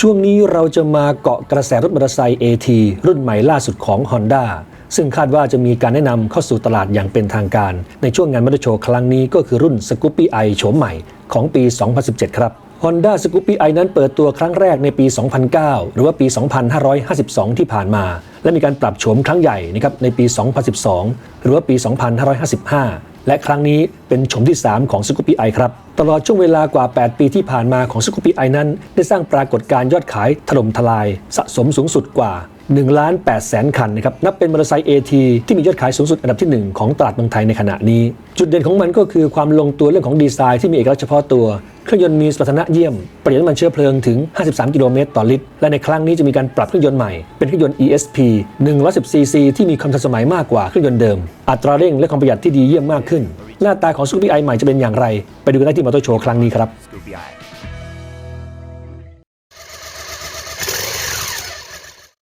ช่วงนี้เราจะมาเกาะกระแสรถมอเตอร์ไซค์ AT รุ่นใหม่ล่าสุดของ Honda ซึ่งคาดว่าจะมีการแนะนำเข้าสู่ตลาดอย่างเป็นทางการ ในช่วงงานมอเตอร์โชว์ครั้งนี้ก็คือรุ่น Scoopy i โฉมใหม่ของปี 2017 ครับ Honda Scoopy i นั้นเปิดตัวครั้งแรกในปี 2009 หรือว่าปี 2552 ที่ผ่านมา และมีการปรับโฉมครั้งใหญ่นะครับในปี 2012 หรือว่าปี 2555 และครั้งนี้เป็นโฉมที่ 3 ของ Scoopy i ครับตลอดช่วงเวลากว่า 8 ปีที่ผ่านมาของ Scoopy i นั้น ได้สร้างปรากฏการณ์ยอดขายถล่มทลาย สะสมสูงสุดกว่า1ล้าน8แสนคันนะครับนับเป็นมอเตอร์ไซค์ AT ที่มียอดขายสูงสุดอันดับที่ 1 ของตลาดเมืองไทยในขณะนี้ จุดเด่นของมันก็คือความลงตัวเรื่องของดีไซน์ที่มีเอกลักษณ์เฉพาะตัว เครื่องยนต์มีสมรรถนะเยี่ยม ประหยัดน้ำมันเชื้อเพลิงถึง 53 กิโลเมตรต่อลิตร และในครั้งนี้จะมีการปรับเครื่องยนต์ใหม่ เป็นเครื่องยนต์ ESP 110 cc ที่มีความทันสมัยมากกว่าเครื่องยนต์เดิม อัตราเร่งและความประหยัดที่ดีเยี่ยมมากขึ้น หน้าตาของ Scoopy i ใหม่จะเป็นอย่างไร ไปดูกันได้ที่มอเตอร์โชว์ครั้งนี้ครับ Scoopy Eye